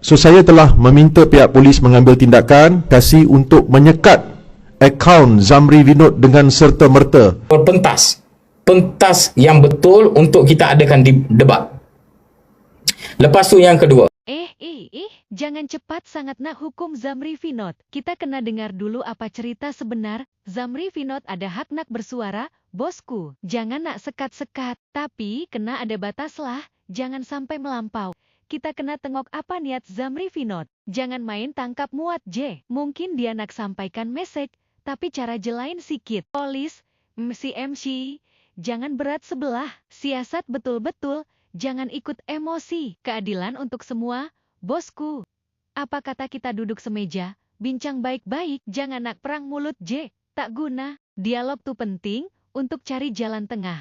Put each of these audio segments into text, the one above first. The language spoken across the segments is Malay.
So saya telah meminta pihak polis mengambil tindakan kasih untuk menyekat akaun Zamri Vinod dengan serta merta. pentas pentas yang betul untuk kita adakan di debat lepas tu yang kedua Eh, eh, eh, jangan cepat sangat nak hukum Zamri Vinod. Kita kena dengar dulu apa cerita sebenar. Zamri Vinod ada hak nak bersuara, bosku. Jangan nak sekat-sekat. Tapi, kena ada batas lah. Jangan sampai melampau. Kita kena tengok apa niat Zamri Vinod. Jangan main tangkap muat je. Mungkin dia nak sampaikan message, tapi cara jelain sikit. Polis, MC MC, jangan berat sebelah. Siasat betul-betul. Jangan ikut emosi. Keadilan untuk semua, bosku. Apa kata kita duduk semeja, bincang baik-baik, jangan nak perang mulut je. Tak guna. Dialog tuh penting untuk cari jalan tengah.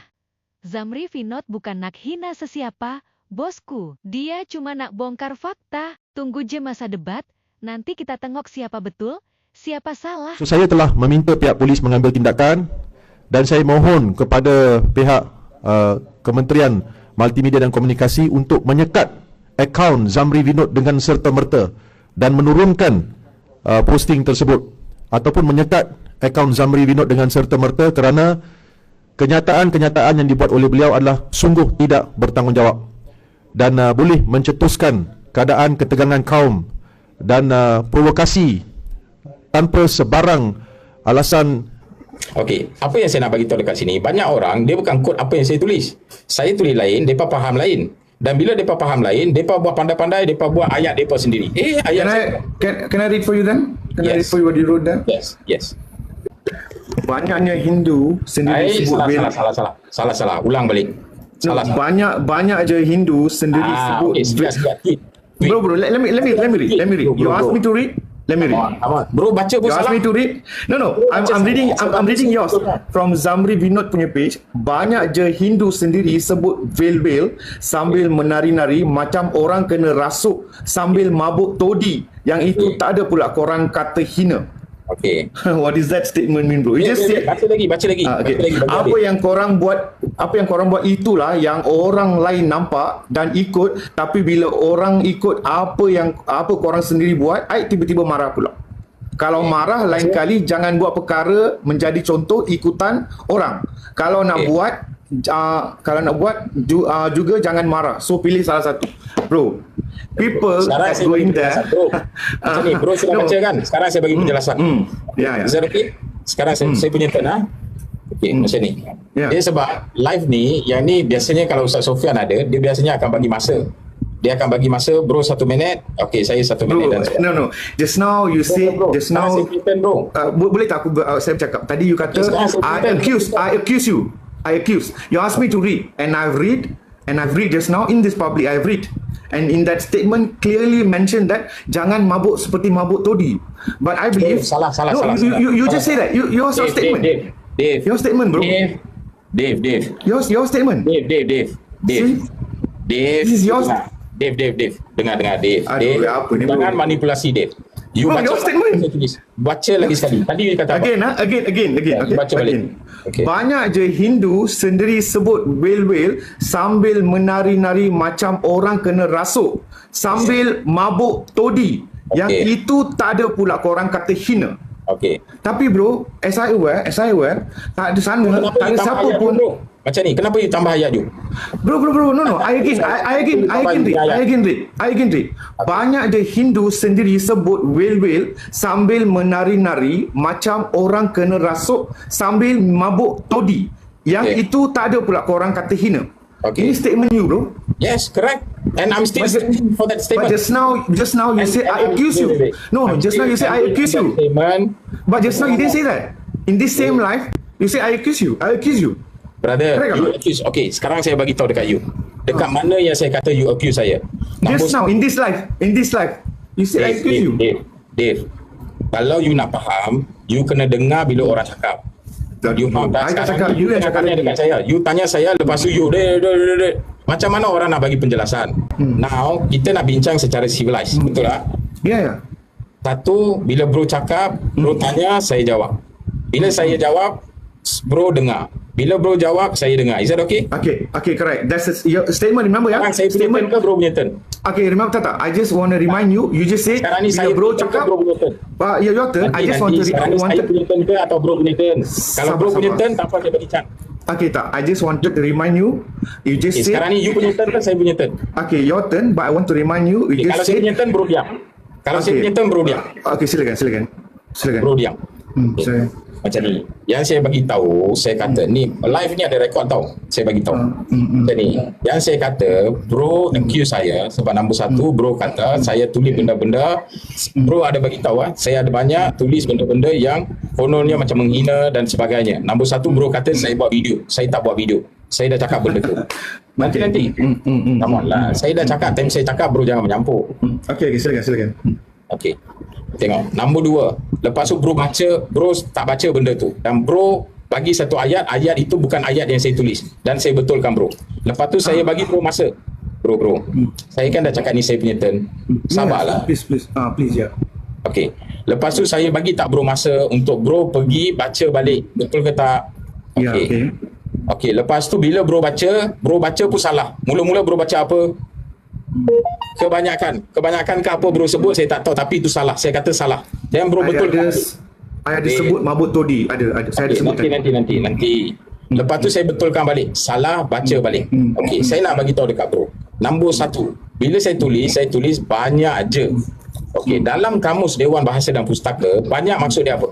Zamri Vinod bukan nak hina sesiapa, bosku. Dia cuma nak bongkar fakta. Tunggu je masa debat, nanti kita tengok siapa betul, siapa salah. So saya telah meminta pihak polis mengambil tindakan dan saya mohon kepada pihak uh, Kementerian Multimedia dan Komunikasi untuk menyekat akaun Zamri Vinod dengan serta merta dan menurunkan uh, posting tersebut ataupun menyekat akaun Zamri Vinod dengan serta merta kerana kenyataan-kenyataan yang dibuat oleh beliau adalah sungguh tidak bertanggungjawab dan uh, boleh mencetuskan keadaan ketegangan kaum dan uh, provokasi tanpa sebarang alasan Okey, apa yang saya nak bagi tahu dekat sini, banyak orang dia bukan kod apa yang saya tulis. Saya tulis lain, depa faham lain. Dan bila depa faham lain, depa buat pandai-pandai, depa buat ayat depa sendiri. Eh, ayat Can I saya. can, can I read for you then? Can I Yes. read for you what you wrote then? Yes, yes. Banyaknya Hindu sendiri Eh, sebut salah, salah, salah, salah. Salah, salah. Ulang balik. No, Salah, salah. banyak banyak je Hindu sendiri Ah, sebut sekian. Tweet. Tweet. Bro bro let, let me let me let me read let me read. Bro, bro, You ask me to read? Let me read. Come on. Bro, baca pun You ask salah. me to read? No no, I'm, I'm reading I'm, I'm reading yours from Zamri Vinod punya page. Banyak je Hindu sendiri sebut veil-veil sambil menari-nari macam orang kena rasuk sambil mabuk todi. Yang itu tak ada pula korang kata hina. Okey. What is that statement mean bro? You just say Baca lagi, baca lagi. Ah, Baca okay. lagi, baca Apa lagi. yang korang buat apa yang korang buat itulah yang orang lain nampak dan ikut tapi bila orang ikut apa yang apa korang sendiri buat ai tiba-tiba marah pula. Kalau marah lain kali jangan buat perkara menjadi contoh ikutan orang. Kalau nak Okay. buat uh, kalau nak buat ju, uh, juga jangan marah. So pilih salah satu. Bro, people Sekarang saya going bagi there penjelasan, bro. Macam ni, bro sudah No. baca kan? Sekarang saya bagi penjelasan. Hmm. Ya ya. Is that okay? Sekarang saya, saya punya turn ha? Okay, macam ni. Ya. Dia sebab live ni, yang ni biasanya kalau Ustaz Sofian ada, dia biasanya akan bagi masa. Dia akan bagi masa, bro satu minit. Okay, saya satu minit. Bro, dan no no. Just now you say bro, just sekarang now turn, bro. Uh, bo- boleh tak aku uh, saya bercakap tadi you kata Yes, sekarang saya I accuse I accuse you I accuse you asked me to read and I've read and I've read just now in this public I've read and in that statement clearly mentioned that jangan mabuk seperti mabuk todi but I believe salah, salah, no salah, you, you, you just Salah, say that you your Dave, statement Dave, Dave, Dave. your statement bro Dave, Dave, Dave. your your statement Dave, Dave, Dave. Dave. See? Dave. This is yours. Dengar. Dave, Dave, Dave. Dengar, dengar, Dave. Aduh, Dave. apa ni, bro? Jangan manipulasi, Dave. You Bro, baca your statement. Saya tulis. Baca lagi sekali. Tadi you kata apa? Again, ah, again, again, again. Okay, baca balik. again. Okay. Banyak je Hindu sendiri sebut whale-whale sambil menari-nari macam orang kena rasuk. Sambil mabuk todi. Yang Okay. itu tak ada pula korang kata hina. Okay. Tapi bro, as I aware, as I aware, tak ada sana, Kenapa tak ada siapa pun. bro? Macam ni, kenapa you tambah ayat you? Bro, bro, bro, no, no. I again, I, I again, I again read, I again read, I again read. Banyak je Hindu sendiri sebut whale-whale sambil menari-nari macam orang kena rasuk sambil mabuk todi. Yang Okay. itu tak ada pula korang kata hina. Okay. Ini statement you, bro. Yes, correct. And I'm still But- standing for that But statement. just now, just now you And- say and I accuse you. wait, wait. No, no, I'm just now you say I accuse you. Statement. But just now you didn't say that. In this same life, you say I accuse you. I accuse you. Brother, Correct you accuse. Okay, sekarang saya bagi tahu dekat you. Dekat mana yang saya kata you accuse saya? Just now, in this life, in this life, you say I Dave, accuse Dave, you. Dave, Dave, kalau you nak faham, you kena dengar bila orang cakap. You faham tak? I tak Sekarang cakap, you yang cakap tanya dekat saya. You tanya saya, lepas tu you, de, de, de, de. macam mana orang nak bagi penjelasan? Hmm. Now, kita nak bincang secara civilized. Betul tak? Ya, ya. Satu, bila bro cakap, bro tanya, saya jawab. Bila saya jawab, bro dengar. Bila bro jawab, saya dengar. Is that okay? Okay, okay, correct. That's a, your statement. Remember ya? Sekarang saya punya turn statement. ke bro punya turn? Okay, remember tak tak? I just want to remind you. You just said Sekarang ni saya bro punya cakap. bro punya turn? Uh, yeah, your turn. I Nanti, just want nanti to. sekarang I ni saya punya turn ke atau bro punya turn? Kalau bro Sabar, punya sabar. turn, tak apa saya bagi chance. Okay tak. I just wanted to remind you. You just Okay, said. sekarang ni you punya turn ke saya punya turn? Okay, your turn. But I want to remind you. You Okay, kalau just saya said. punya turn, bro diam. Kalau saya Okay. punya turn, bro diam. Okay, silakan, silakan. Silakan. Bro diam. Hmm, silakan. Macam ni. Yang saya bagi tahu, saya kata ni live ni ada rekod tau. Saya bagi tahu. Hmm, Macam ni. Yang saya kata, bro accuse saya sebab nombor satu, bro kata saya tulis benda-benda. Bro ada bagi tahu ah, saya ada banyak tulis benda-benda yang kononnya macam menghina dan sebagainya. Nombor satu, bro kata saya buat video. Saya tak buat video. Saya dah cakap benda tu. Nanti nanti. Hmm, hmm, hmm. Come on lah. Saya dah cakap, time saya cakap bro jangan menyampuk. Hmm. Okay, okay, silakan, silakan. Okey. Tengok. Nombor dua. Lepas tu bro baca, bro tak baca benda tu. Dan bro bagi satu ayat, ayat itu bukan ayat yang saya tulis. Dan saya betulkan bro. Lepas tu saya bagi bro masa. Bro, bro. Saya kan dah cakap ni saya punya turn. Sabarlah. Yes, please, please. Ah, please, ya. Okey. Lepas tu saya bagi tak bro masa untuk bro pergi baca balik. Betul ke tak? Ya, okay. Okey, lepas tu bila bro baca, bro baca pun salah. Mula-mula bro baca apa? Kebanyakan. Kebanyakan ke apa bro sebut saya tak tahu tapi itu salah. Saya kata salah. Dan bro betul. ada, I ada Okay. sebut mabut todi. Ada, ada. Saya ada Okay, sebutkan. nanti, nanti, nanti, nanti. Lepas tu saya betulkan balik. Salah, baca balik. Hmm. Okey, saya nak bagi tahu dekat bro. Nombor satu. Bila saya tulis, saya tulis banyak je. Okey, dalam kamus Dewan Bahasa dan Pustaka, banyak maksud dia apa?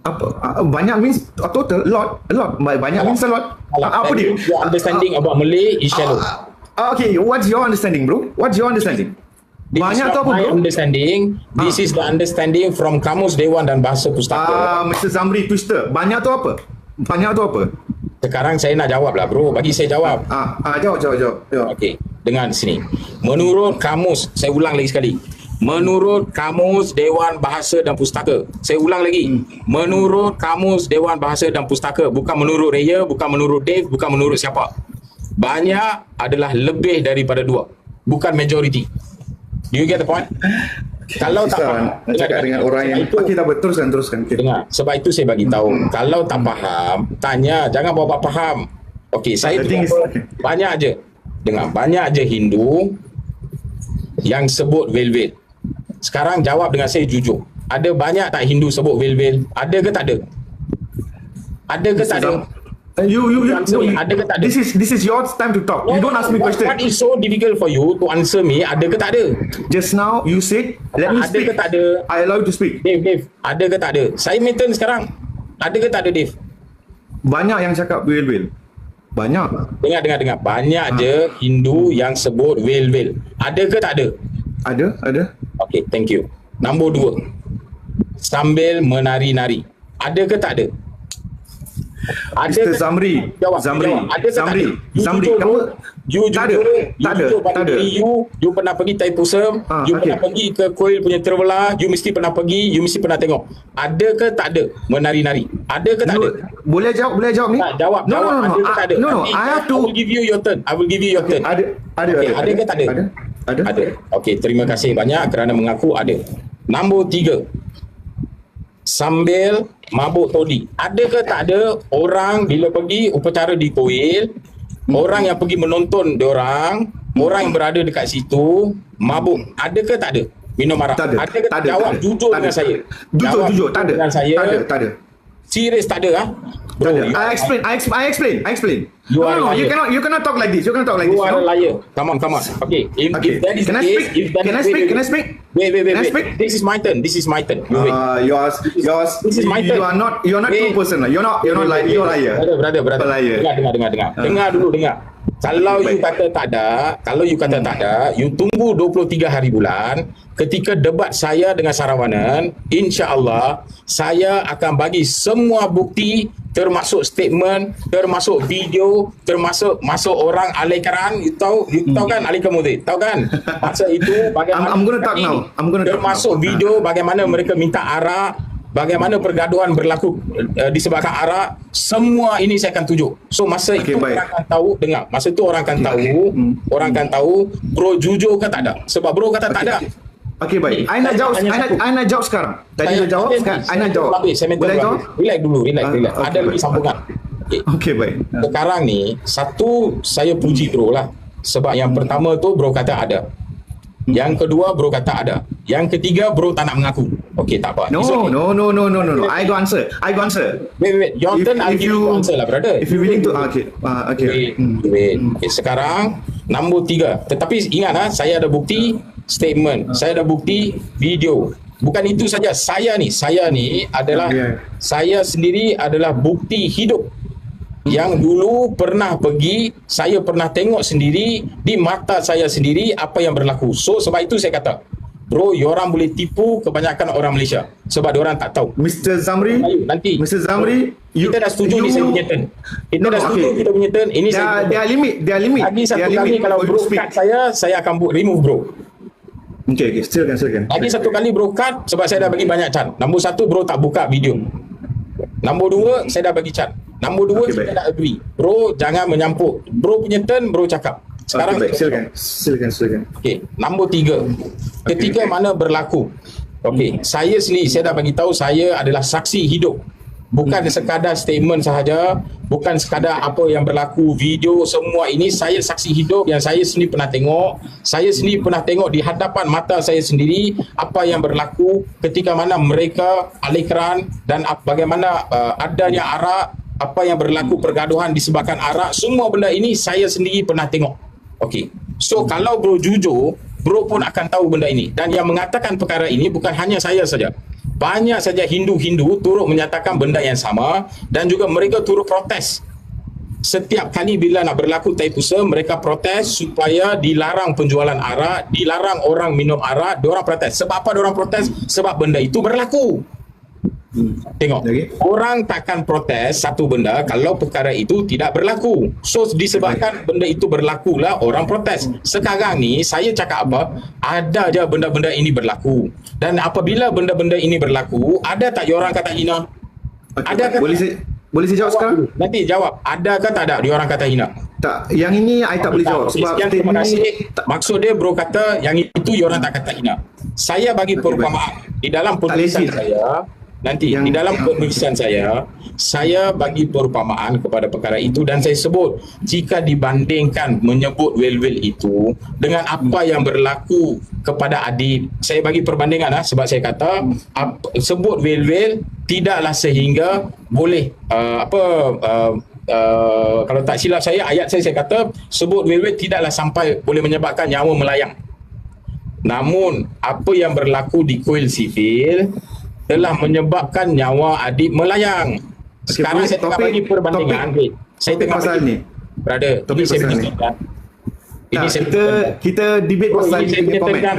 Apa? Ah, banyak means a total, lot, a lot. Banyak means a lot. Ah, apa dia? Your understanding about Malay is shallow. Ah, okay, what's your understanding, bro? What's your understanding? This banyak is tu not apa, my bro? understanding. This Ah. is the understanding from Kamus Dewan dan Bahasa Pustaka. Ah, Mr. Zamri Twister. Banyak tu apa? Banyak tu apa? Sekarang saya nak jawab lah bro. Bagi saya jawab. Ah, ah jawab, jawab, jawab. jawab. Okey, dengar di sini. Menurut kamus, saya ulang lagi sekali. Menurut kamus Dewan Bahasa dan Pustaka. Saya ulang lagi. Menurut kamus Dewan Bahasa dan Pustaka, bukan menurut Raya, bukan menurut Dave, bukan menurut siapa. Banyak adalah lebih daripada dua. Bukan majority. Do you get the point? Kalau tak faham, nak cakap dengan orang yang... itu, Okay, tak betul. Teruskan, teruskan. Okay. Dengar, sebab itu saya bagi tahu. Kalau tak faham, tanya, jangan bawa faham. Okey, saya tu is- apa, okay. banyak je. Dengar, banyak je Hindu yang sebut vel-vel. Sekarang jawab dengan saya jujur. Ada banyak tak Hindu sebut vel-vel? Ada ke tak ada? Ada ke tak ada? Uh, you, you, you, Answer no, me. you, Ada ke tak ada? This is this is your time to talk. You don't ask me What- question. What is so difficult for you to answer me? Ada ke tak ada? Just now you said, let me Ada speak. ke tak ada? I allow you to speak. Dave, Dave, ada ke tak ada? Saya maintain sekarang. Ada ke tak ada, Dave? Banyak yang cakap will-will. Banyak. Dengar, dengar, dengar. Banyak Ah. je Hindu yang sebut vel-vel. Ada ke tak ada? Ada, ada. Okay, thank you. Nombor dua. Sambil menari-nari. Ada ke tak ada? Ada Mr. Zamri, Jawab, Zamri, jawab. Ada Zamri? You Zamri, jujur, kamu-. You Tak ada, you tak ada, jujur pada tak ada. diri you, you pernah pergi Taipusam, Ah, you okay. pernah pergi ke Kuil punya Terwela, you mesti pernah pergi, you mesti pernah tengok. Ada ke tak ada menari-nari? Ada ke tak No, ada? boleh jawab, boleh jawab ni? Tak, jawab, no, jawab. No, no, no, ada ke Ah, tak ada? no, no, Nanti I have to. I will give you your turn. I will give you your turn. Ada, ada, Okey, ada. ada ke tak ada? Ada, ada. Ada. Okey, terima kasih banyak kerana mengaku ada. Nombor tiga. Sambil mabuk todi. Ada ke tak ada orang bila pergi upacara di Kuil, orang yang pergi menonton diorang, orang yang berada dekat situ, mabuk. Ada ke tak ada? Minum arak. Tak ada. Ada ke tak ada, jawab tak ada, jujur tak dengan ada. saya. Jujur, Jawab jujur, tak ada. Dengan saya. Tak ada, tak ada. Serius tak ada ah? You I explain, I explain, I explain, I explain. You no, are no, no, you liar. cannot, you cannot talk like this. You cannot talk like You this. are no? a liar. Come on, come on. Okay. If, Okay. if that is Can I case, speak? if that Can I wait, speak? wait, Can I wait. speak? Wait, wait, wait, Can I wait. speak? This is my turn. This is my turn. You wait. Uh, yours, yours. This is my you, you turn. are not, you are not true Wait. person. lah. You're not, you're not like, you're liar. Brother, brother, brother. Liar. Dengar, dengar, dengar, dengar. Ah. Dengar dulu, dengar. Kalau you Baik. kata tak ada, kalau you kata tak ada, you tunggu 23 hari bulan, ketika debat saya dengan Sarawanan, insya-Allah saya akan bagi semua bukti termasuk statement, termasuk video, termasuk masuk orang alikaran, you tahu, you tahu kan alika mudid, tahu kan? Masa itu bagaimana Hmm. I'm- I'm gonna talk now. I'm gonna talk termasuk now. video bagaimana mereka minta arak Bagaimana pergaduhan berlaku uh, disebabkan arak Semua ini saya akan tunjuk So masa Okey, itu baik. orang akan tahu Dengar Masa itu orang akan tahu Hmm. Orang akan tahu Bro jujur ke tak ada Sebab bro kata tak ada Okay, baik. I nak jawab, tanya I nak. I nak jawab sekarang. Tadi Saya- dah jawab, saya- sekarang I saya nak jawab. Habis, saya minta Boleh jawab? Relax dulu Relax, Ah, relax. okey, Ada lagi sambungan Okay. Okey baik. Sekarang ni satu saya puji bro lah. Sebab yang pertama tu bro kata ada. Yang kedua bro kata ada. Yang ketiga bro tak nak mengaku. Okey tak apa. No, It's okay. no, no, no, no, no, no. I go answer. I go answer. Wait, wait. Your If- turn I'll if give you answer lah brother. If you willing to, ah, okay, ah, okay. Wait, Hmm. wait. Okay, sekarang nombor tiga. Tetapi ingat ah, saya ada bukti statement. Saya ada bukti video. Bukan itu saja. Saya ni, saya ni adalah Yeah. saya sendiri adalah bukti hidup yang dulu pernah pergi, saya pernah tengok sendiri di mata saya sendiri apa yang berlaku. So sebab itu saya kata, bro, orang boleh tipu kebanyakan orang Malaysia sebab orang tak tahu. Mr. Zamri, nanti. Mr. Zamri, you, kita dah setuju you, ni saya punya turn. Kita No, dah setuju okay. kita punya turn. Ini saya there turn. are limit, are limit. Lagi satu are kali limit kalau bro cut saya, saya akan remove bro. Okay, okay, silakan, silakan. Lagi satu kali bro cut sebab saya dah bagi banyak chance. Nombor satu bro tak buka video. Nombor dua saya dah bagi chance. Nombor dua Okay, kita baik. dah agree. Bro jangan menyampuk. Bro punya turn bro cakap. Sekarang okay, baik, silakan, silakan, silakan. Okey, nombor tiga. Ketika okay. mana berlaku. Okey, saya sendiri saya dah bagi tahu saya adalah saksi hidup. Bukan sekadar statement sahaja, bukan sekadar apa yang berlaku, video semua ini saya saksi hidup yang saya sendiri pernah tengok. Saya sendiri pernah tengok di hadapan mata saya sendiri apa yang berlaku ketika mana mereka alikran dan bagaimana uh, adanya arak, apa yang berlaku pergaduhan disebabkan arak, semua benda ini saya sendiri pernah tengok. Okey. So kalau bro jujur, bro pun akan tahu benda ini. Dan yang mengatakan perkara ini bukan hanya saya saja. Banyak saja Hindu-Hindu turut menyatakan benda yang sama dan juga mereka turut protes. Setiap kali bila nak berlaku taipusa, mereka protes supaya dilarang penjualan arak, dilarang orang minum arak, diorang protes. Sebab apa diorang protes? Sebab benda itu berlaku. Tengok, Lagi? orang takkan protes satu benda kalau perkara itu tidak berlaku. So disebabkan benda itu berlaku lah orang protes. Sekarang ni saya cakap apa? Ada je benda-benda ini berlaku. Dan apabila benda-benda ini berlaku, ada tak orang kata hina? Okay, Ada ke boleh saya, boleh saya jawab sekarang? Nanti jawab, ada ke tak ada orang kata hina? Tak, yang ini I tak boleh jawab sebab sekian, terima kasih. tak, Maksud dia bro kata yang itu orang tak kata hina. Saya bagi Okey, perumpamaan di dalam Tak penulisan saya nanti Yang- di dalam penulisan saya saya bagi perumpamaan kepada perkara itu dan saya sebut jika dibandingkan menyebut will-will itu dengan apa yang berlaku kepada Adib saya bagi perbandingan lah sebab saya kata ap, sebut will-will tidaklah sehingga boleh uh, apa uh, uh, kalau tak silap saya ayat saya saya kata sebut will-will tidaklah sampai boleh menyebabkan nyawa melayang. Namun apa yang berlaku di kuil sivil telah menyebabkan nyawa adik melayang. Sekarang boleh saya tengah bagi perbandingan. topik- saya tengah pasal bagi, ni. Brother, Topik ini saya pasal ni. kan? Ini tak, saya kita kita debate Bro, pasal ini you saya punya komen. kan?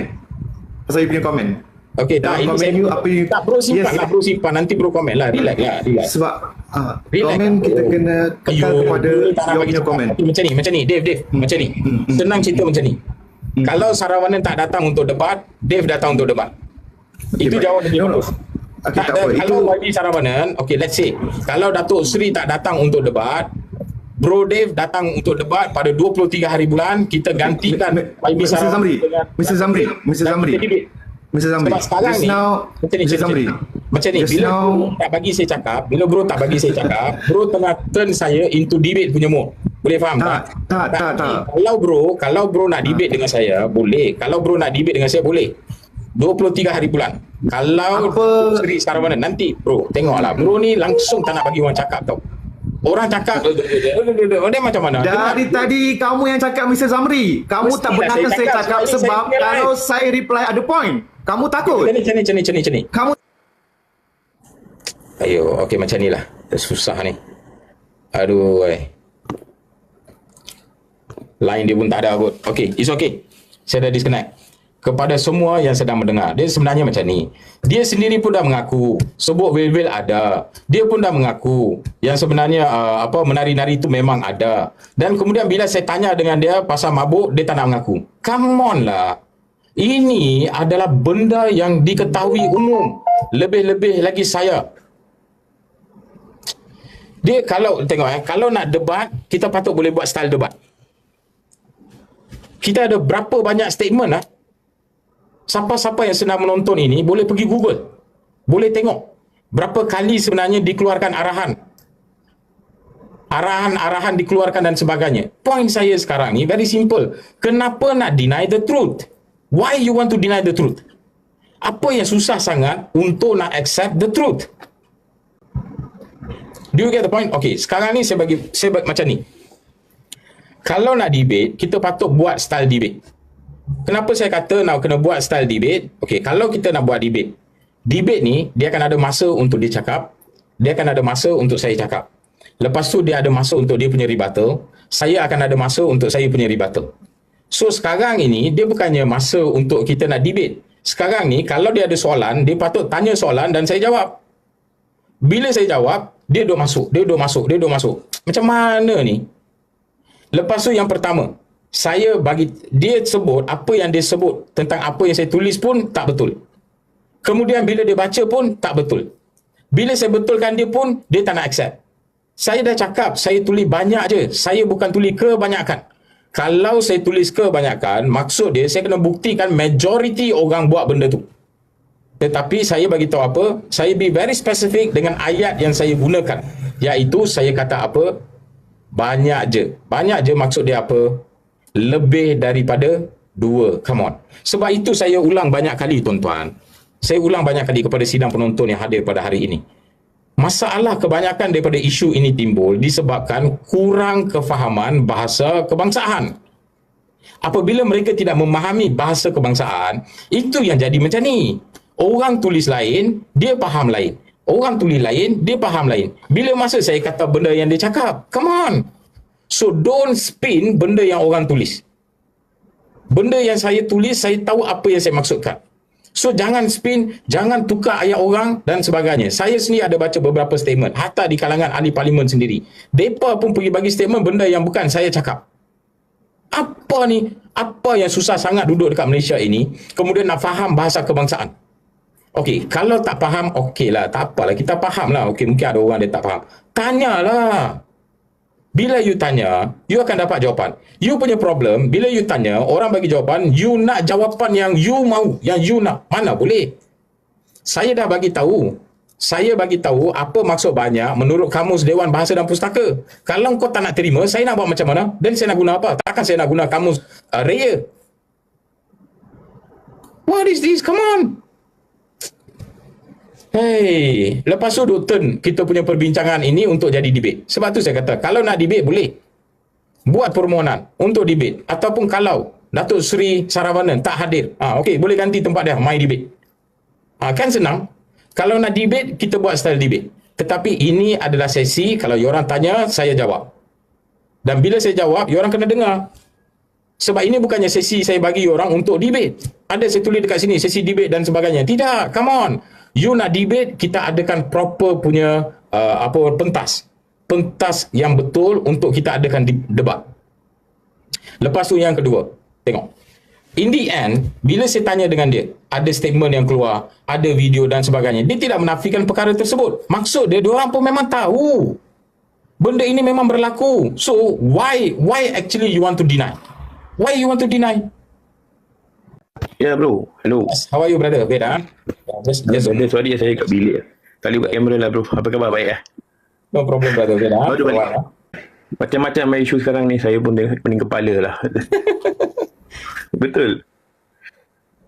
Pasal you punya komen. Okey, tak Dalam ini komen you, apa you- tak bro simpan Yes. lah bro simpan nanti bro komen lah relax lah relax. Sebab ah, Relax komen kita kena kekal kepada bagi punya komen. Macam ni, macam ni, Dave, Dave, macam ni. Senang cerita macam ni. Kalau Sarawanan tak datang untuk debat, Dave datang untuk debat. Itu baik. jawab lebih No, no. Okey, tak tak ada, apa. kalau Itu- bagi Sarawanan, okay let's say, kalau Datuk Seri tak datang untuk debat, Bro Dave datang untuk debat pada 23 hari bulan, kita gantikan YB Mr. Sarawanan Zamri, Mr. Zamri, Mr. Zamri. Mr. Zamri, Sebab sekarang just ni, now, macam ni, Mr. Zamri, macam ni, just bila now, bro tak bagi saya cakap, bila bro tak bagi saya cakap, bro tengah turn saya into debate punya mode. Boleh faham Tak, tak? tak, tak, Tapi tak. Kalau bro, kalau bro nak debate dengan saya, boleh. Kalau bro nak debate dengan saya, boleh. 23 hari bulan. Kalau Apa- Seri Sarawanan nanti bro, tengoklah. Bro ni langsung tak nak bagi orang cakap tau. Orang cakap dia macam mana? Dari tadi kamu yang cakap Mr. Zamri. Kamu tak benarkan saya saya cakap sebab saya kalau saya reply ada point. Kamu takut. Macam ni, macam ni, macam ni, macam ni, macam ni. Kamu Ayo, okey macam ni lah. Susah ni. Aduh, eh. Line dia pun tak ada kot. Okey, it's okay. Saya dah disconnect. Kepada semua yang sedang mendengar, dia sebenarnya macam ni. Dia sendiri pun dah mengaku, sebut will-will ada. Dia pun dah mengaku yang sebenarnya uh, apa menari-nari itu memang ada. Dan kemudian bila saya tanya dengan dia pasal mabuk, dia tak nak mengaku. Come on lah. Ini adalah benda yang diketahui umum. Lebih-lebih lagi saya dia kalau tengok eh kalau nak debat kita patut boleh buat style debat kita ada berapa banyak statement lah siapa-siapa yang sedang menonton ini boleh pergi google boleh tengok berapa kali sebenarnya dikeluarkan arahan arahan-arahan dikeluarkan dan sebagainya. Point saya sekarang ni very simple. Kenapa nak deny the truth? Why you want to deny the truth? Apa yang susah sangat untuk nak accept the truth? Do you get the point? Okay, sekarang ni saya bagi saya bagi macam ni. Kalau nak debate, kita patut buat style debate. Kenapa saya kata nak kena buat style debate? Okay, kalau kita nak buat debate, debate ni dia akan ada masa untuk dia cakap, dia akan ada masa untuk saya cakap. Lepas tu dia ada masa untuk dia punya rebuttal, saya akan ada masa untuk saya punya rebuttal. So sekarang ini dia bukannya masa untuk kita nak debate. Sekarang ni kalau dia ada soalan, dia patut tanya soalan dan saya jawab. Bila saya jawab, dia duduk masuk, dia duduk masuk, dia duduk masuk. Macam mana ni? Lepas tu yang pertama, saya bagi dia sebut apa yang dia sebut tentang apa yang saya tulis pun tak betul. Kemudian bila dia baca pun tak betul. Bila saya betulkan dia pun dia tak nak accept. Saya dah cakap saya tulis banyak je. Saya bukan tulis kebanyakan. Kalau saya tulis kebanyakan, maksud dia saya kena buktikan majority orang buat benda tu. Tetapi saya bagi tahu apa? Saya be very specific dengan ayat yang saya gunakan. Iaitu saya kata apa? Banyak je. Banyak je maksud dia apa? Lebih daripada dua. Come on. Sebab itu saya ulang banyak kali tuan-tuan. Saya ulang banyak kali kepada sidang penonton yang hadir pada hari ini. Masalah kebanyakan daripada isu ini timbul disebabkan kurang kefahaman bahasa kebangsaan. Apabila mereka tidak memahami bahasa kebangsaan, itu yang jadi macam ni. Orang tulis lain, dia faham lain. Orang tulis lain, dia faham lain. Bila masa saya kata benda yang dia cakap? Come on. So don't spin benda yang orang tulis. Benda yang saya tulis, saya tahu apa yang saya maksudkan. So jangan spin, jangan tukar ayat orang dan sebagainya. Saya sendiri ada baca beberapa statement, hatta di kalangan ahli parlimen sendiri. Mereka pun pergi bagi statement benda yang bukan saya cakap. Apa ni? Apa yang susah sangat duduk dekat Malaysia ini, kemudian nak faham bahasa kebangsaan? Okey, kalau tak faham, okeylah, tak apalah. Kita faham lah. Okey, mungkin ada orang dia tak faham. Tanyalah. Bila you tanya, you akan dapat jawapan. You punya problem, bila you tanya, orang bagi jawapan, you nak jawapan yang you mau, yang you nak. Mana boleh? Saya dah bagi tahu. Saya bagi tahu apa maksud banyak menurut kamus Dewan Bahasa dan Pustaka. Kalau kau tak nak terima, saya nak buat macam mana? Dan saya nak guna apa? Takkan saya nak guna kamus uh, raya? What is this? Come on. Hey, lepas tu duk turn kita punya perbincangan ini untuk jadi debate. Sebab tu saya kata, kalau nak debate boleh. Buat permohonan untuk debate. Ataupun kalau Datuk Seri Saravanan tak hadir, ah, okey boleh ganti tempat dia, my debate. Ah, kan senang. Kalau nak debate, kita buat style debate. Tetapi ini adalah sesi, kalau orang tanya, saya jawab. Dan bila saya jawab, orang kena dengar. Sebab ini bukannya sesi saya bagi orang untuk debate. Ada saya tulis dekat sini, sesi debate dan sebagainya. Tidak, come on you nak debate kita adakan proper punya uh, apa pentas. Pentas yang betul untuk kita adakan debat. Lepas tu yang kedua tengok. In the end bila saya tanya dengan dia ada statement yang keluar ada video dan sebagainya dia tidak menafikan perkara tersebut. Maksud dia dia orang pun memang tahu. Benda ini memang berlaku. So why why actually you want to deny? Why you want to deny Ya bro, hello. How are you brother? Good ah? Just, just brother, sorry saya kat bilik. Tak boleh buat kamera lah bro. Apa khabar baik ah? No problem brother. Good ah? Baru balik. Macam-macam isu sekarang ni saya pun pening kepala lah. Betul.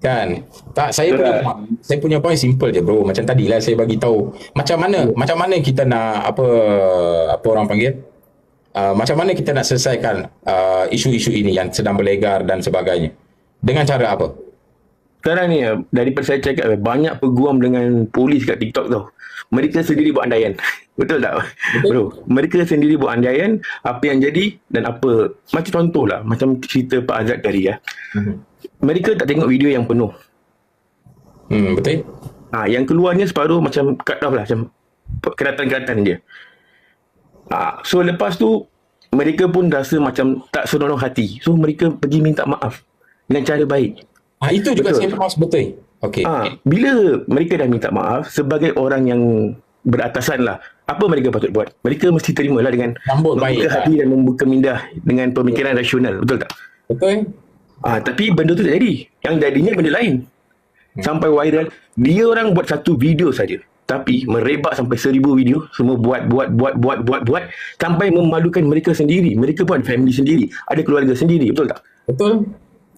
Kan? Tak, saya punya point, saya punya point simple je bro. Macam tadi lah saya bagi tahu macam mana macam mana kita nak apa apa orang panggil? Uh, macam mana kita nak selesaikan uh, isu-isu ini yang sedang berlegar dan sebagainya. Dengan cara apa? Sekarang ni daripada saya cakap banyak peguam dengan polis kat TikTok tau. Mereka sendiri buat andaian. Betul tak? Betul. Bro, mereka sendiri buat andaian apa yang jadi dan apa. Macam contoh lah. Macam cerita Pak Azad tadi ya. Hmm. Mereka tak tengok video yang penuh. Hmm, betul. Ha, yang keluarnya separuh macam cut off lah. Macam keratan-keratan dia. Ha, so lepas tu mereka pun rasa macam tak senonoh hati. So mereka pergi minta maaf dengan cara baik. Ah itu juga betul. saya maaf betul. Okey. Ah bila mereka dah minta maaf sebagai orang yang beratasan lah. Apa mereka patut buat? Mereka mesti terimalah dengan Sambut membuka baik, hati lah. dan membuka minda dengan pemikiran betul. rasional. Betul tak? Betul. Ah tapi benda tu tak jadi. Yang jadinya benda lain. Hmm. Sampai viral. Dia orang buat satu video saja. tapi merebak sampai seribu video semua buat buat buat buat buat buat sampai memalukan mereka sendiri mereka pun ada family sendiri ada keluarga sendiri betul tak Betul?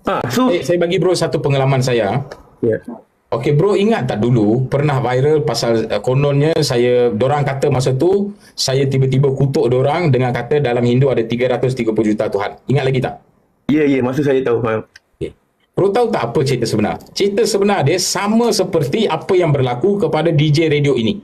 Ha so Eh, saya bagi bro satu pengalaman saya. ya Okey bro ingat tak dulu pernah viral pasal uh, kononnya saya dorang kata masa tu saya tiba-tiba kutuk dorang dengan kata dalam Hindu ada 330 juta Tuhan. Ingat lagi tak? ya ya masa saya tahu faham Okay. Bro tahu tak apa cerita sebenar? Cerita sebenar dia sama seperti apa yang berlaku kepada DJ radio ini.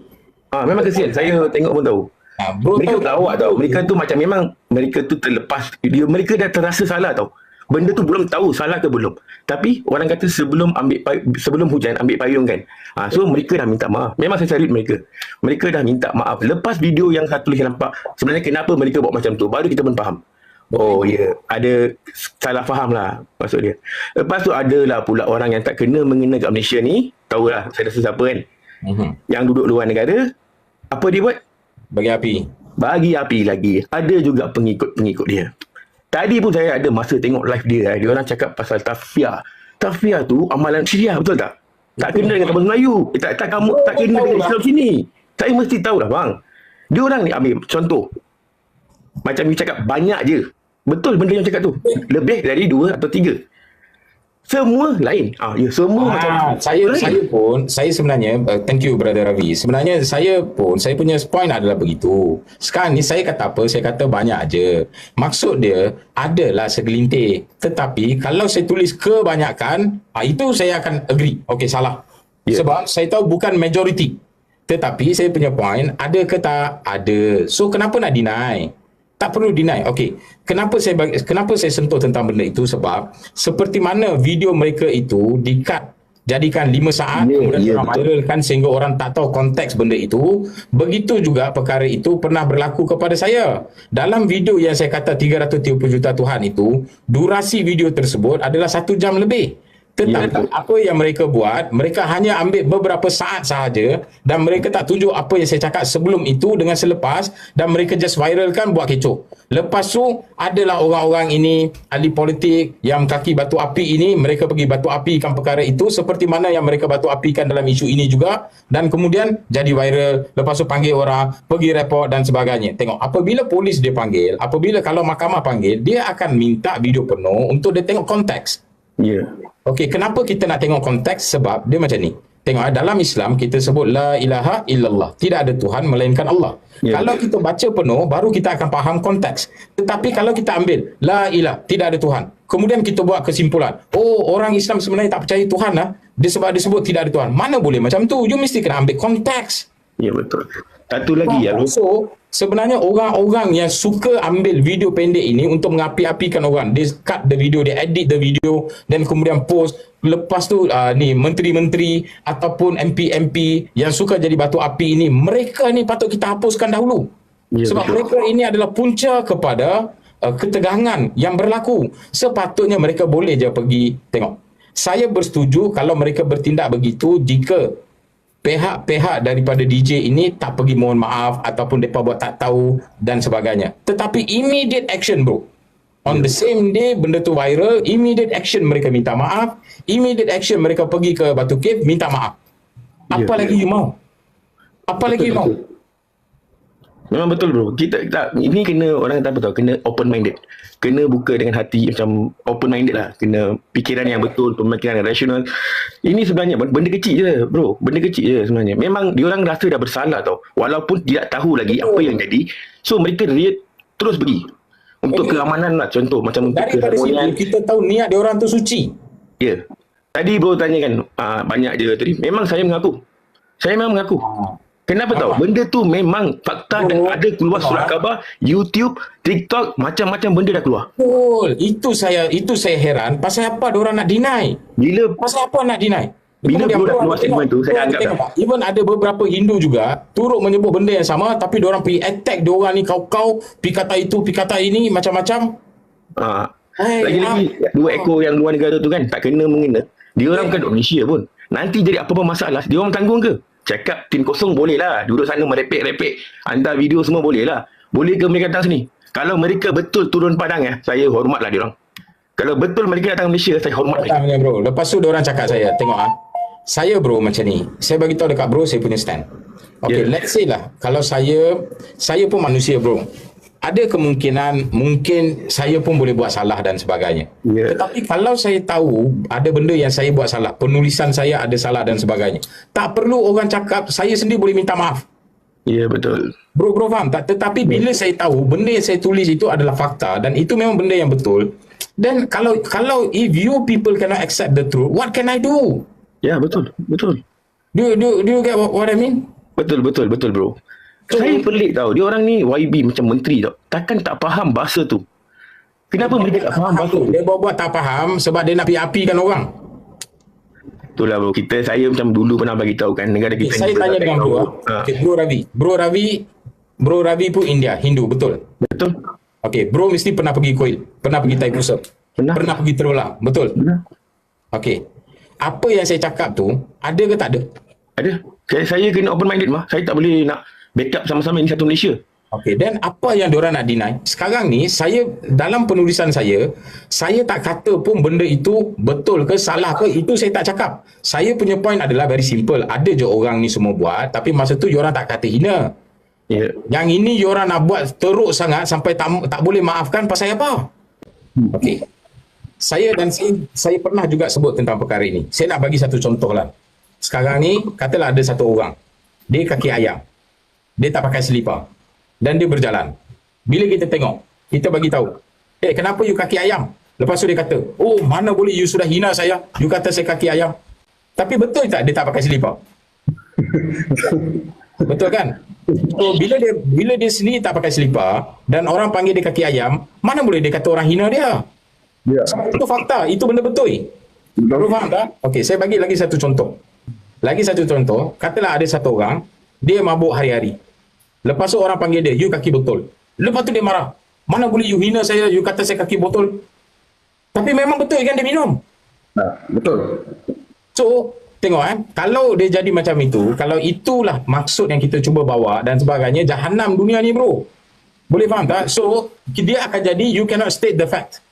ah memang kesian saya tengok pun tahu Ha, bro mereka tahu lawak tau mereka tu macam memang mereka tu terlepas dia mereka dah terasa salah tau benda tu belum tahu salah ke belum tapi orang kata sebelum ambil sebelum hujan ambil payung kan ha, so mereka dah minta maaf memang saya cari mereka mereka dah minta maaf lepas video yang satu tulis nampak sebenarnya kenapa mereka buat macam tu baru kita pun faham Oh ya, yeah. ada salah faham lah maksud dia. Lepas tu ada lah pula orang yang tak kena mengena kat Malaysia ni. Tahulah saya rasa siapa kan. Mhm. Yang duduk luar negara. Apa dia buat? Bagi api. bagi api lagi. Ada juga pengikut-pengikut dia. Tadi pun saya ada masa tengok live dia. eh. Dia orang cakap pasal tafiyah. Tafiyah tu amalan Syiah betul tak? Tak kena dengan kamus Melayu. Eh, tak, tak, kamu, tak kena dengan Islam sini. Saya mesti tahu lah bang. Dia orang ni ambil contoh. Macam you cakap banyak je. Betul benda yang cakap tu. Lebih dari dua atau tiga. Semua lain. Ah, ya semua macam Ah, saya lain. saya pun saya sebenarnya uh, thank you brother Ravi. Sebenarnya saya pun saya punya point adalah begitu. Sekarang ni saya kata apa? Saya kata banyak aja. Maksud dia adalah segelintir. Tetapi kalau saya tulis kebanyakan, ah, itu saya akan agree. Okey salah. Ya. Sebab saya tahu bukan majority. Tetapi saya punya point ada ke tak? Ada. So kenapa nak deny? Tak perlu deny. Okey. Kenapa saya bagi, kenapa saya sentuh tentang benda itu sebab seperti mana video mereka itu di-cut jadikan 5 saat Ya, kemudian ya, orang betul. viralkan sehingga orang tak tahu konteks benda itu. Begitu juga perkara itu pernah berlaku kepada saya. Dalam video yang saya kata 330 juta Tuhan itu, durasi video tersebut adalah satu jam lebih. Tetapi betul. apa yang mereka buat, mereka hanya ambil beberapa saat sahaja dan mereka tak tunjuk apa yang saya cakap sebelum itu dengan selepas dan mereka just viralkan buat kecoh. Lepas tu adalah orang-orang ini ahli politik yang kaki batu api ini mereka pergi batu apikan perkara itu seperti mana yang mereka batu apikan dalam isu ini juga dan kemudian jadi viral lepas tu panggil orang pergi report dan sebagainya. Tengok apabila polis dia panggil, apabila kalau mahkamah panggil dia akan minta video penuh untuk dia tengok konteks. Ya. Okey, kenapa kita nak tengok konteks? Sebab dia macam ni. Tengok eh, dalam Islam kita sebut la ilaha illallah. Tidak ada Tuhan melainkan Allah. Ya. Kalau kita baca penuh baru kita akan faham konteks. Tetapi kalau kita ambil la ilah, tidak ada Tuhan. Kemudian kita buat kesimpulan. Oh, orang Islam sebenarnya tak percaya Tuhan lah. Dia sebab dia sebut tidak ada Tuhan. Mana boleh macam tu? You mesti kena ambil konteks. Ya betul. Satu lagi ya. So, sebenarnya orang-orang yang suka ambil video pendek ini untuk mengapi-apikan orang. Dia cut the video, dia edit the video dan kemudian post. Lepas tu uh, ni menteri-menteri ataupun MP-MP yang suka jadi batu api ini, mereka ni patut kita hapuskan dahulu. Ya, Sebab betul. mereka ini adalah punca kepada uh, ketegangan yang berlaku. Sepatutnya mereka boleh je pergi tengok. Saya bersetuju kalau mereka bertindak begitu jika pihak-pihak daripada DJ ini tak pergi mohon maaf ataupun mereka buat tak tahu dan sebagainya. Tetapi immediate action bro. On the same day benda tu viral, immediate action mereka minta maaf, immediate action mereka pergi ke Batu Cave minta maaf. Ya, Apa lagi you mau? Apa lagi you mau? Memang betul bro. Kita tak ini kena orang kata apa tau, kena open minded. Kena buka dengan hati macam open minded lah. Kena fikiran yang betul, pemikiran yang rasional. Ini sebenarnya benda kecil je bro. Benda kecil je sebenarnya. Memang diorang rasa dah bersalah tau. Walaupun tidak tahu lagi apa yang jadi. So mereka react terus pergi. Untuk Okey. keamanan lah contoh macam untuk keharmonian. sini kita tahu niat dia orang tu suci. Ya. Tadi bro tanya kan uh, banyak je tadi. Memang saya mengaku. Saya memang mengaku. Kenapa tahu? Benda tu memang fakta dan Oh, ada keluar surat khabar, YouTube, TikTok, macam-macam benda dah keluar. Betul. Itu saya itu saya heran pasal apa dia orang nak deny? Bila Pasal apa nak deny? Bila orang keluar tengok- statement tu, saya anggap tengok dah. Even ada beberapa Hindu juga turut menyebut benda yang sama tapi dia orang pergi attack dia orang ni kau-kau, pi kata itu, pi kata ini macam-macam. uh, Hai, lagi-lagi dua ekor yang luar negara tu kan tak kena mengena. Dia orang bukan Malaysia pun. Nanti jadi apa-apa masalah, dia orang tanggung ke? Cakap tim kosong boleh lah. Duduk sana merepek-repek. Hantar video semua boleh lah. Boleh ke mereka datang sini? Kalau mereka betul turun padang ya, saya hormatlah dia orang. Kalau betul mereka datang Malaysia, saya hormat. Datang ni bro. Lepas tu orang cakap saya, tengok ah. saya bro macam ni. Saya bagi tahu dekat bro saya punya stand. Okay, Yeah. let's say lah kalau saya saya pun manusia bro. Ada kemungkinan mungkin saya pun boleh buat salah dan sebagainya. Yeah. Tetapi kalau saya tahu ada benda yang saya buat salah, penulisan saya ada salah dan sebagainya. Tak perlu orang cakap saya sendiri boleh minta maaf. Ya, betul. Bro, bro faham tak? Tetapi bila saya tahu benda yang saya tulis itu adalah fakta dan itu memang benda yang betul, then kalau kalau if you people cannot accept the truth, what can I do? Ya, betul. Betul. Do do do you get what, what I mean? Betul, betul, betul bro. Saya pelik tau. Dia orang ni YB macam menteri tau. Takkan tak faham bahasa tu. Kenapa mereka tak faham bahasa tu? Dia buat-buat tak faham sebab dia nak api-apikan orang. Itulah bro. Kita, saya macam dulu pernah bagi tahu kan. Negara Okay, kita saya ni tanya dengan bro. Ha, Okay, bro Ravi. Bro Ravi, bro Ravi pun India, Hindu, betul? Betul? Okay, bro mesti pernah pergi Kuil, pernah pergi Tai Pusat, Pernah. pernah pergi Terulang, betul? Benar. Okay. Apa yang saya cakap tu, ada ke tak ada? Ada. Saya, saya kena open minded mah. Saya tak boleh nak backup sama-sama ini satu Malaysia. Okey, dan apa yang diorang nak deny? Sekarang ni saya dalam penulisan saya, saya tak kata pun benda itu betul ke salah ke, itu saya tak cakap. Saya punya point adalah very simple. Ada je orang ni semua buat, tapi masa tu diorang tak kata hina. Ya. Yang ini diorang nak buat teruk sangat sampai tak tak boleh maafkan pasal apa? Okey. Saya dan saya, saya pernah juga sebut tentang perkara ini. Saya nak bagi satu contoh lah. Sekarang ni, katalah ada satu orang. Dia kaki ayam. Dia tak pakai selipar. Dan dia berjalan. Bila kita tengok, kita bagi tahu. Eh, kenapa you kaki ayam? Lepas tu dia kata, oh mana boleh you sudah hina saya. You kata saya kaki ayam. Tapi betul tak dia tak pakai selipar? Betul kan? So bila dia bila dia sendiri tak pakai selipar dan orang panggil dia kaki ayam, mana boleh dia kata orang hina dia? Ya. Itu fakta, itu benda betul. Baru faham tak? Okey, saya bagi lagi satu contoh. Lagi satu contoh, katalah ada satu orang, dia mabuk hari-hari. Lepas tu orang panggil dia, you kaki botol. Lepas tu dia marah. Mana boleh you hina saya, you kata saya kaki botol. Tapi memang betul kan dia minum. Nah, betul. So, tengok eh, kalau dia jadi macam itu, kalau itulah maksud yang kita cuba bawa dan sebagainya, jahanam dunia ni bro. Boleh faham tak? So, dia akan jadi you cannot state the fact.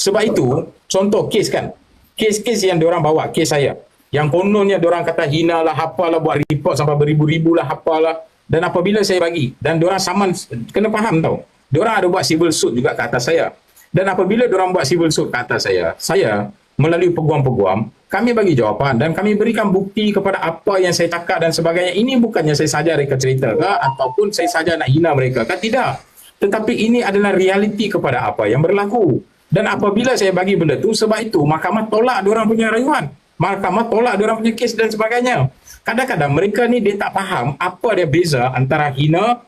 Sebab itu, contoh kes kan. Kes-kes yang diorang bawa, kes saya. Yang kononnya diorang kata hina lah, apalah, buat report sampai beribu-ribu lah, apalah. Dan apabila saya bagi, dan diorang saman, kena faham tau. Diorang ada buat civil suit juga ke atas saya. Dan apabila diorang buat civil suit ke atas saya, saya melalui peguam-peguam, kami bagi jawapan dan kami berikan bukti kepada apa yang saya cakap dan sebagainya. Ini bukannya saya saja reka cerita ke ataupun saya saja nak hina mereka. Kan tidak. Tetapi ini adalah realiti kepada apa yang berlaku. Dan apabila saya bagi benda tu, sebab itu mahkamah tolak diorang punya rayuan. Mahkamah tolak diorang punya kes dan sebagainya. Kadang-kadang mereka ni dia tak faham apa dia beza antara hina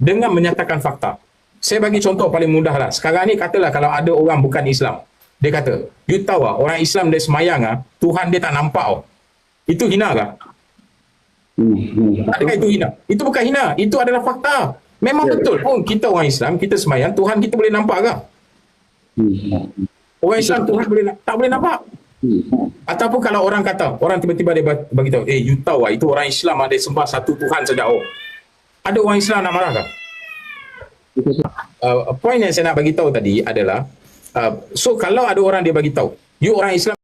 dengan menyatakan fakta. Saya bagi contoh paling mudah lah. Sekarang ni katalah kalau ada orang bukan Islam. Dia kata, you tahu lah, orang Islam dia semayang ah, Tuhan dia tak nampak oh. Itu hina kah? Adakah itu hina? Itu bukan hina. Itu adalah fakta. Memang betul pun kita orang Islam, kita semayang, Tuhan kita boleh nampak kah? Orang Islam Tuhan boleh tak boleh nampak. Ataupun kalau orang kata, orang tiba-tiba dia ba- bagi tahu, eh you tahu lah, itu orang Islam ada sembah satu Tuhan saja. Oh. Ada orang Islam nak marah kah? Uh, point yang saya nak bagi tahu tadi adalah uh, so kalau ada orang dia bagi tahu, you orang Islam